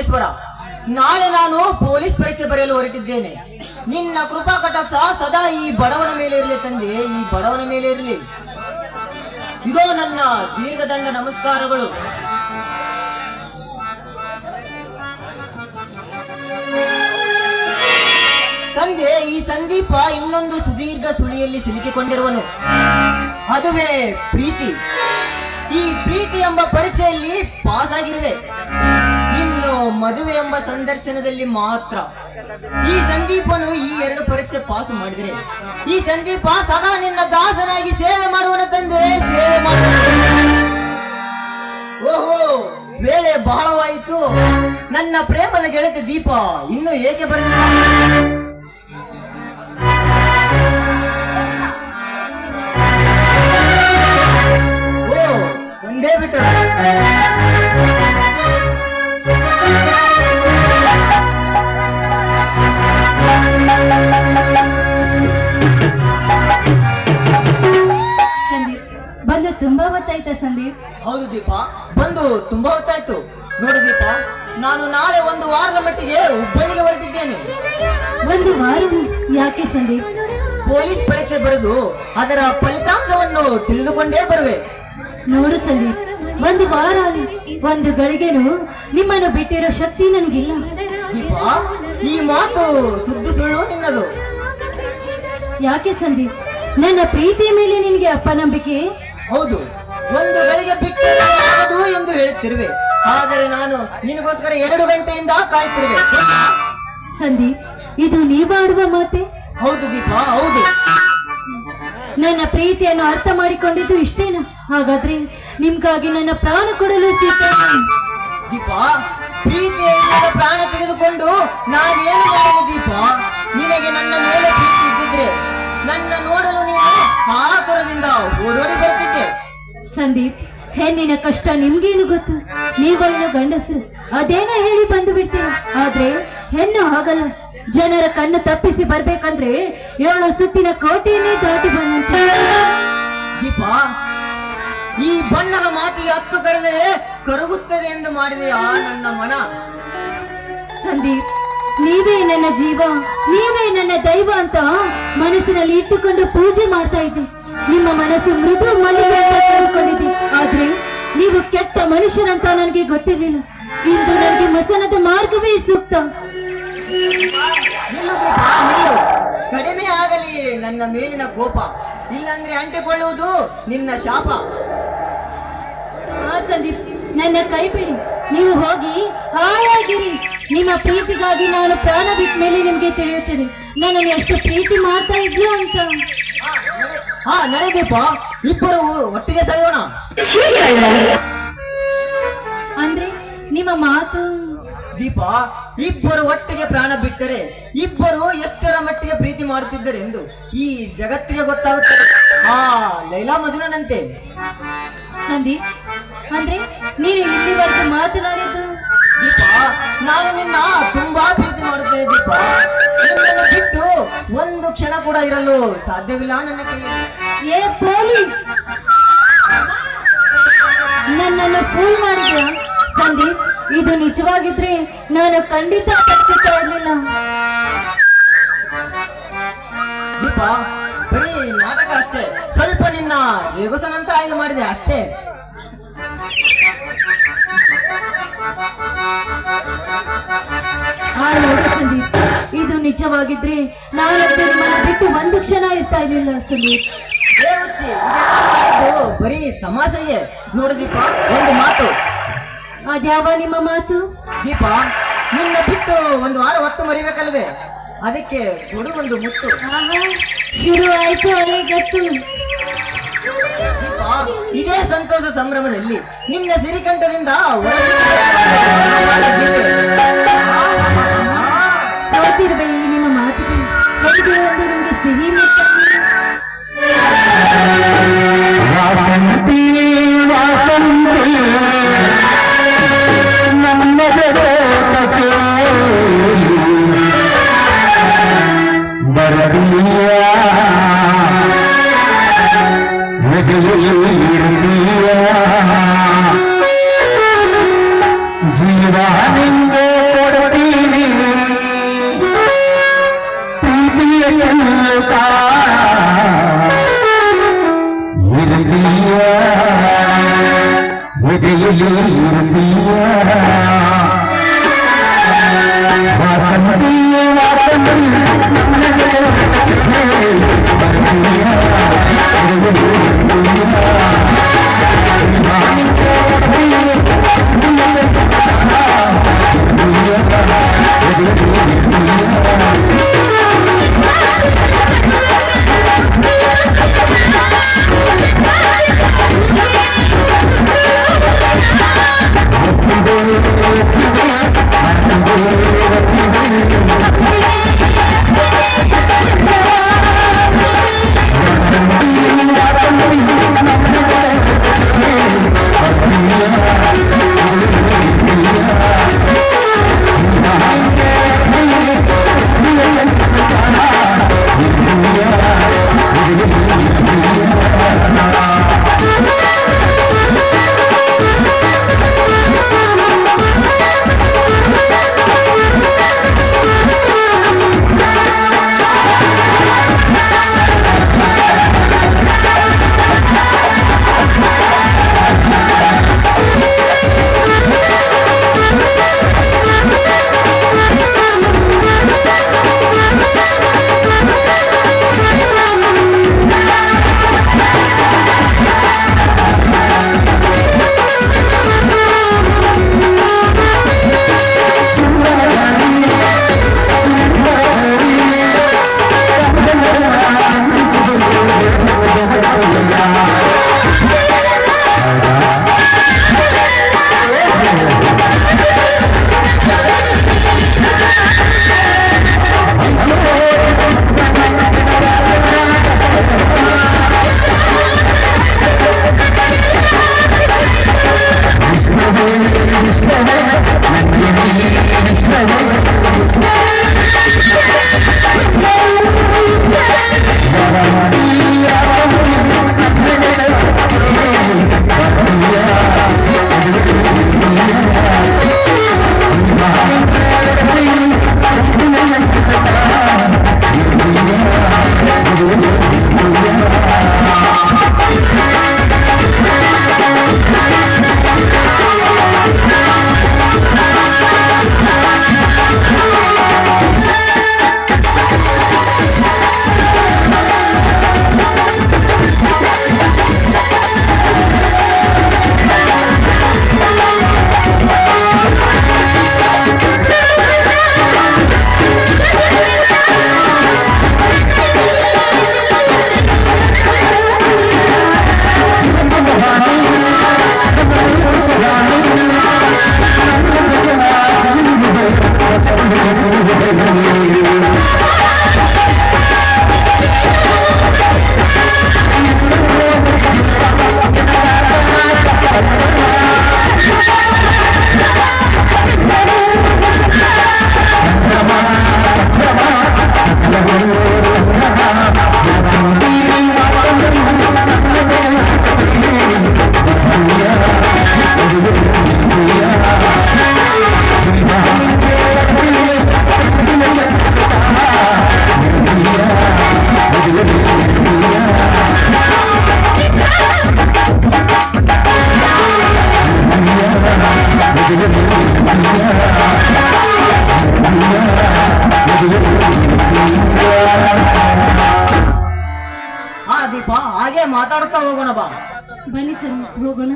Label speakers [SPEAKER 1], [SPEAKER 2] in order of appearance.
[SPEAKER 1] ಈಶ್ವರ ನಾಳೆ ನಾನು ಪೊಲೀಸ್ ಪರೀಕ್ಷೆ ಬರೆಯಲು ಹೊರಟಿದ್ದೇನೆ. ನಿನ್ನ ಕೃಪಾ ಕಟಾಕ್ಷ ಸದಾ ಈ ಬಡವನ ಮೇಲೆ ಇರಲಿ ತಂದೆ, ಈ ಬಡವನ ಮೇಲೆ ಇರಲಿ. ಇದೋ ನನ್ನ ದೀರ್ಘದಂಡ ನಮಸ್ಕಾರಗಳು. ತಂದೆ, ಈ ಸಂದೀಪ ಇನ್ನೊಂದು ಸುದೀರ್ಘ ಸುಳಿಯಲ್ಲಿ ಸಿಲುಕಿಕೊಂಡಿರುವನು. ಅದುವೇ ಪ್ರೀತಿ. ಈ ಪ್ರೀತಿ ಎಂಬ ಪರೀಕ್ಷೆಯಲ್ಲಿ ಪಾಸ್ ಆಗಿರುವೆ ಮದುವೆ ಎಂಬ ಸಂದರ್ಶನದಲ್ಲಿ ಮಾತ್ರ. ಈ ಸಂದೀಪನು ಈ ಎರಡು ಪರೀಕ್ಷೆ ಪಾಸ್ ಮಾಡಿದರೆ. ಈ ಸಂದೀಪ ಸದಾ ನಿನ್ನ ದಾಸನಾಗಿ ಸೇವೆ ಮಾಡುವನ ತಂದೆ, ಸೇವೆ ಓಹೋ ವೇಳೆ ಬಹಳವಾಯಿತು. ನನ್ನ ಪ್ರೇಮದ ಗೆಳತಿ ದೀಪ ಇನ್ನು ಏಕೆ ಬರಲಿಲ್ಲ? ಓ ಒಂದೇ ಬಿಟ್ಟು. ಹೌದು ದೀಪ ಬಂದು ತುಂಬಾ ಹೊತ್ತಾಯ್ತು. ನೋಡು ದೀಪ ನಾನು ನಾಳೆ ಒಂದು ವಾರದ ಮಟ್ಟಿಗೆ ಹುಬ್ಬಳ್ಳಿಗೆ ಹೊರಟಿದ್ದೇನೆ.
[SPEAKER 2] ಒಂದು ವಾರ ಯಾಕೆ ಸಂದೀಪ್?
[SPEAKER 1] ಪೊಲೀಸ್ ಪರೀಕ್ಷೆ ಬರೆದು ಅದರ ಫಲಿತಾಂಶವನ್ನು ತಿಳಿದುಕೊಂಡೇ ಬರುವೆ.
[SPEAKER 2] ನೋಡು ಸಂದೀಪ್ ಒಂದು ವಾರ ಒಂದು ಗಳಿಗೆನು ನಿಮ್ಮನ್ನು ಬಿಟ್ಟಿರೋ ಶಕ್ತಿ ನನಗಿಲ್ಲ.
[SPEAKER 1] ದೀಪ ಈ ಮಾತು ಸುದ್ದು ಸುಳ್ಳು ನಿನ್ನದು.
[SPEAKER 2] ಯಾಕೆ ಸಂದೀಪ್? ನನ್ನ ಪ್ರೀತಿಯ ಮೇಲೆ ನಿನಗೆ ನಂಬಿಕೆ
[SPEAKER 1] ಹೌದು ಒಂದು ಗಳಿಗೆ ಅದು ಎಂದು ಹೇಳುತ್ತಿರುವೆ. ಆದರೆ ನಾನು ನಿನಗೋಸ್ಕರ ಎರಡು ಗಂಟೆಯಿಂದ ಕಾಯ್ತಿರುವೆ
[SPEAKER 2] ಸಂದೀಪ್ ಇದು ನೀವಾಡುವ ಮಾತೆ?
[SPEAKER 1] ಹೌದು ದೀಪ ಹೌದು.
[SPEAKER 2] ನನ್ನ ಪ್ರೀತಿಯನ್ನು ಅರ್ಥ ಮಾಡಿಕೊಂಡಿದ್ದು ಇಷ್ಟೇನಾ? ಹಾಗಾದ್ರೆ ನಿಮ್ಗಾಗಿ ನನ್ನ ಪ್ರಾಣ ಕೊಡಲು
[SPEAKER 1] ದೀಪ ಪ್ರೀತಿಯಿಂದ ಪ್ರಾಣ ತೆಗೆದುಕೊಂಡು ನಾನೇನು ಮಾಡಲಿ ದೀಪ? ನಿನಗೆ ನನ್ನ ಮೇಲೆ ಪ್ರೀತಿ ಇದ್ದಿದ್ರೆ ನನ್ನ ನೋಡಲು ನೀನು ಆತುರದಿಂದ ಓಡೋಡಿ ಬರ್ತಿದ್ದೆ
[SPEAKER 2] ಸಂದೀಪ್ ಹೆಣ್ಣಿನ ಕಷ್ಟ ನಿಮ್ಗೇನು ಗೊತ್ತು? ನೀವೊಂದು ಗಂಡಸರು. ಅದೇನೋ ಹೇಳಿ ಬಂದು ಬಿಡ್ತೀರ ಆದ್ರೆ ಹೆಣ್ಣು ಹಾಗಲ್ಲ. ಜನರ ಕಣ್ಣು ತಪ್ಪಿಸಿ ಬರ್ಬೇಕಂದ್ರೆ ಏಳು ಸುತ್ತಿನ ಕೋಟೆಯನ್ನೇ ದಾಟಿ ಬಂದಂತೆ.
[SPEAKER 1] ದೀಪ ಈ ಬಣ್ಣದ ಮಾತಿಗೆ ಹತ್ತು ಕರೆದರೆ ಕರಗುತ್ತದೆ ಎಂದು ಮಾಡಿದೆಯಾ ನನ್ನ ಮನ?
[SPEAKER 2] ಸಂದೀಪ್ ನೀವೇ ನನ್ನ ಜೀವ ನೀವೇ ನನ್ನ ದೈವ ಅಂತ ಮನಸ್ಸಿನಲ್ಲಿ ಇಟ್ಟುಕೊಂಡು ಪೂಜೆ ಮಾಡ್ತಾ ಇದ್ದೆ. ನಿಮ್ಮ ಮನಸ್ಸು ಮೃದು ಮಲ್ಲಿಗೆ ಅಂತ ತಿಳ್ಕೊಂಡಿದ್ದೆ ಆದ್ರೆ ನೀವು ಕೆಟ್ಟ ಮನುಷ್ಯನಂತ ನನಗೆ ಗೊತ್ತಿರಲಿಲ್ಲ. ಇಂದು ನನಗೆ ಮಸನದ ಮಾರ್ಗವೇ ಸೂಕ್ತ.
[SPEAKER 1] ಕಡಿಮೆ ಆಗಲಿ ನನ್ನ ಮೇಲಿನ ಕೋಪ. ಇಲ್ಲಾಂದ್ರೆ ಅಂಟಿಕೊಳ್ಳುವುದು ನಿನ್ನ ಶಾಪ.
[SPEAKER 2] ಹಾ ಸಂದೀಪ್ ನನ್ನ ಕೈ ಬಿಡಿ ನೀವು ಹೋಗಿ ಹಾಳಾಗಿರಿ. ನಿಮ್ಮ ಪ್ರೀತಿಗಾಗಿ ನಾನು ಪ್ರಾಣ ಬಿಟ್ಟ ಮೇಲೆ ನಿಮ್ಗೆ ತಿಳಿಯುತ್ತದೆ. ನನ್ನನ್ನು ಎಷ್ಟು ಪ್ರೀತಿ ಮಾಡ್ತಾ ಇದ್ಲು ಅಂತ.
[SPEAKER 1] ಹಾ ನಡೆ ದೀಪ ಇಬ್ಬರು ಒಟ್ಟಿಗೆ ಸಾಯೋಣ.
[SPEAKER 2] ಅಂದ್ರೆ ನಿಮ್ಮ ಮಾತು?
[SPEAKER 1] ದೀಪ ಇಬ್ಬರು ಒಟ್ಟಿಗೆ ಪ್ರಾಣ ಬಿಟ್ಟರೆ ಇಬ್ಬರು ಎಷ್ಟರ ಮಟ್ಟಿಗೆ ಪ್ರೀತಿ ಮಾಡುತ್ತಿದ್ದರು ಎಂದು ಈ ಜಗತ್ತಿಗೆ ಗೊತ್ತಾಗುತ್ತದೆ. ಆ ಲೈಲಾ ಮಜುನನಂತೆ.
[SPEAKER 2] ಸಂದೀಪ್ ಅಂದ್ರೆ ನೀನು ಇಲ್ಲಿವರೆಗೂ ಮಾತನಾಡಿದ್ದು?
[SPEAKER 1] ದೀಪ ನಾನು ನಿನ್ನ ತುಂಬಾ ಒಂದು ಕ್ಷಣ ಕೂಡ ಇರಲು ಸಾಧ್ಯವಿಲ್ಲ ನನ್ನ
[SPEAKER 2] ಏ ಪೊಲೀಸ್! ನನ್ನನ್ನು ಫೂಲ್ ಮಾಡಿದ್ಯಾ? ಸಂದೀಪ್ ಇದು ನಿಜವಾಗಿದ್ರೆ ನಾನು ಖಂಡಿತ
[SPEAKER 1] ದೀಪ ಬರೀ ನಾಟಕ ಅಷ್ಟೇ. ಸ್ವಲ್ಪ ನಿನ್ನ ರೇಗುಸನಂತ ಹಾಗೆ ಮಾಡಿದೆ ಅಷ್ಟೇ.
[SPEAKER 2] ಆ ನೋಡು ಸಂದೀಪ್ ಇದು ನಿಜವಾಗಿದ್ರೆ ನಾನಂತೂ ನಿಮ್ಮನ್ನ ಬಿಟ್ಟು ಒಂದು ಕ್ಷಣ ಇರ್ತಾ ಇರ್ಲಿಲ್ಲ ಸಂದೀಪ್.
[SPEAKER 1] ಏ ಹುಚ್ಚಿ, ಇದೆಲ್ಲ ಬರೀ ತಮಾಷೆಗೆ ನೋಡು ದೀಪ ಒಂದು ಮಾತು.
[SPEAKER 2] ಅದ್ಯಾವ ನಿಮ್ಮ ಮಾತು?
[SPEAKER 1] ದೀಪ ನಿನ್ನ ಬಿಟ್ಟು ಒಂದು ವಾರ ಹೊತ್ತು ಮರಿಬೇಕಲ್ವೇ? ಅದಕ್ಕೆ ಕೊಡು ಒಂದು ಮುತ್ತು.
[SPEAKER 2] ಆಹಾ, ಶುರು ಆಯ್ತು ಅಲೆ ಗತ್ತು.
[SPEAKER 1] ಇದೇ ಸಂತೋಷ ಸಂಭ್ರಮದಲ್ಲಿ ನಿನ್ನ ಸಿರಿಕಂಠದಿಂದ
[SPEAKER 2] ಸೋತಿರ್ಬೇಡಿ ನಿಮ್ಮ ಮಾತಿಗೆ ಸಿಹಿ
[SPEAKER 1] ಹಾ ದೀಪ ಹಾಗೆ ಮಾತಾಡ್ತಾ ಹೋಗೋಣ ಬಾ.
[SPEAKER 2] ಬನ್ನಿ ಸರ್ ಹೋಗೋಣ.